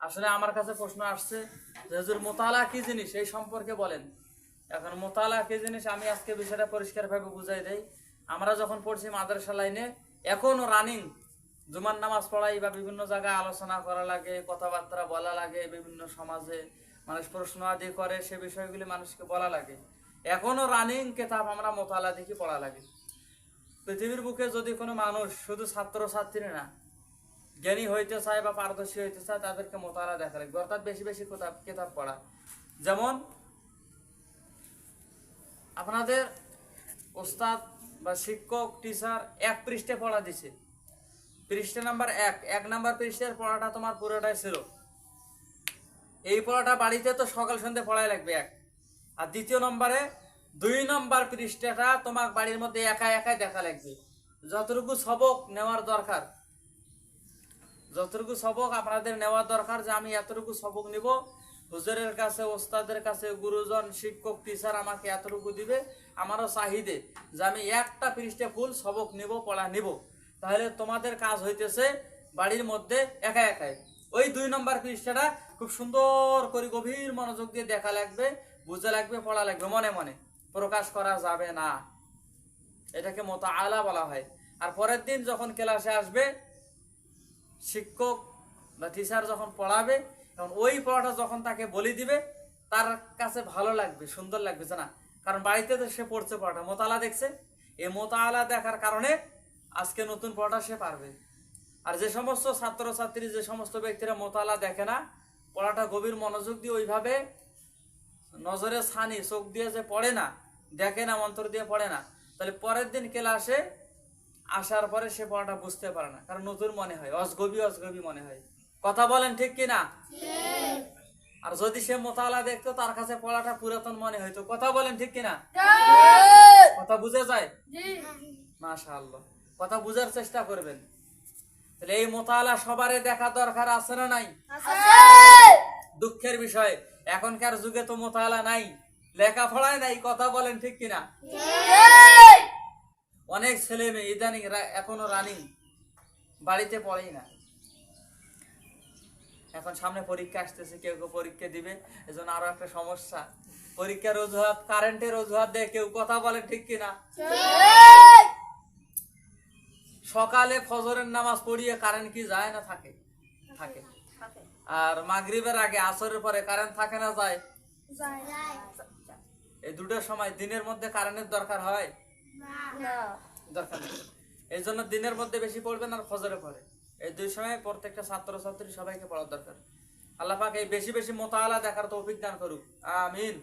আসলে আমার কাছে প্রশ্ন আসছে যে হুজুর মোতালা কি জিনিস? এই সম্পর্কে বলেন। এখন মোতালা কি জিনিস? আমি আজকে বিষয়টা পরিষ্কারভাবে বুঝাই দেই। আমরা যখন পড়ছি মাদ্রাসা লাইনে, এখনও রানিং জুমার নামাজ পড়াই বা বিভিন্ন জায়গায় আলোচনা করা লাগে, কথাবার্তা বলা লাগে, বিভিন্ন সমাজে মানুষ প্রশ্ন আদি করে, সে বিষয়গুলি মানুষকে বলা লাগে। এখনও রানিং কেতাব আমরা মোতালা দেখি পড়া লাগে। পৃথিবীর বুকে যদি কোনো মানুষ শুধু ছাত্র ছাত্রী না জ্ঞানী হইতে চায় বা পারদর্শী হইতে চায়, তাদেরকে মোতালা দেখা লাগবে অর্থাৎ বেশি বেশি কিতাব কিতাব পড়া। যেমন, আপনাদের ওস্তাদ বা শিক্ষক টিচার এক পৃষ্ঠে পড়া দিছে। পৃষ্ঠে নাম্বার এক। এক নাম্বার পৃষ্ঠের পড়াটা তোমার পুরোটাই ছিল। এই পড়াটা বাড়িতে তো সকাল সন্ধ্যে পড়াই লাগবে এক। আর দ্বিতীয় নম্বরে, দুই নম্বর পৃষ্ঠাটা তোমার বাড়ির মধ্যে একা একাই দেখা লাগবে। যতটুকু সবক নেওয়ার দরকার। যতটুকু সবক আপনাদের নেওয়া দরকার যে আমি এতটুকু সবক নিব। হুজুরের কাছে, ওস্তাদের কাছে, গুরুজন, শিক্ষক টিচার আমাকে এতটুকু দিবে। আমারও চাহিদে যে আমি একটা পৃষ্ঠে ফুল সবক নিব, পড়া নিব। তাহলে তোমাদের কাজ হইতেছে বাড়ির মধ্যে একা একাই। ওই দুই নম্বর পৃষ্ঠাটা খুব সুন্দর করে গভীর মনোযোগ দিয়ে দেখা লাগবে, বুঝে লাগবে, পড়া লাগবে, মনে মনে। প্রকাশ করা যাবে না। এটাকে মতো আলা বলা হয়। আর পরের দিন যখন ক্লাসে আসবে শিক্ষক বা টিচার যখন পড়াবে তখন ওই পড়াটা যখন তাকে বলে দিবে, তার কাছে ভালো লাগবে, সুন্দর লাগবে না কারণ বাড়িতে তো সে পড়ছে পড়াটা, মোতালা দেখছে। এই মোতালা দেখার কারণে আজকে নতুন পড়াটা সে পারবে। আর যে সমস্ত ছাত্রছাত্রী, যে সমস্ত ব্যক্তিরা মোতালা দেখে না, পড়াটা গভীর মনোযোগ দিয়ে ওইভাবে নজরে ছানি, চোখ দিয়ে যে পড়ে না, দেখে না, অন্তর দিয়ে পড়ে না, তাহলে পরের দিন ক্লাসে আসার পরে সে পড়াটা বুঝতে পারে না কারণ নতুন মনে হয় অজগবি অজগবি মনে হয়। কথা বলেন ঠিক কি না? আর যদি সে মোতালা দেখতো তার কাছে পড়াটা পুরাতন মনে হইতো। কথা বলেন ঠিক কি না? কথা বুঝে যায়? মাশাআল্লাহ। কথা বুঝার চেষ্টা করবেন। তাহলে এই মোতালা সবারই দেখা দরকার আছে না নাই? দুঃখের বিষয় এখনকার যুগে তো মোতালা নাই। লেখাপড়ায় নাই কথা বলেন ঠিক কিনা অনেক ছেলে মেয়ে ইদানিং এখনও রানিং বাড়িতে পড়েই না। এখন সামনে পরীক্ষা আসতেছে কেউ কেউ পরীক্ষা দিবে এজন্য আরও একটা সমস্যা। পরীক্ষার অজুহাত কারেন্টের অজুহাত দিয়ে কেউ কথা বলে ঠিক কিনা? সকালে ফজরের নামাজ পড়িয়ে কারেন্ট কি যায় না থাকে? থাকে। আর মাগরিবের আগে আসরের পরে কারেন্ট থাকে না যায়? এই দুটোর সময় দিনের মধ্যে কারেন্টের দরকার হয়? এই জন্য দিনের মধ্যে বেশি পড়বেন আর ফজরে পড়ে। এই দুই সময় প্রত্যেকটা ছাত্র ছাত্রী সবাইকে পড়ার দরকার। আল্লাহ পাক এই বেশি বেশি মোতালা দেখার তো অভিজ্ঞান করুক। আমিন।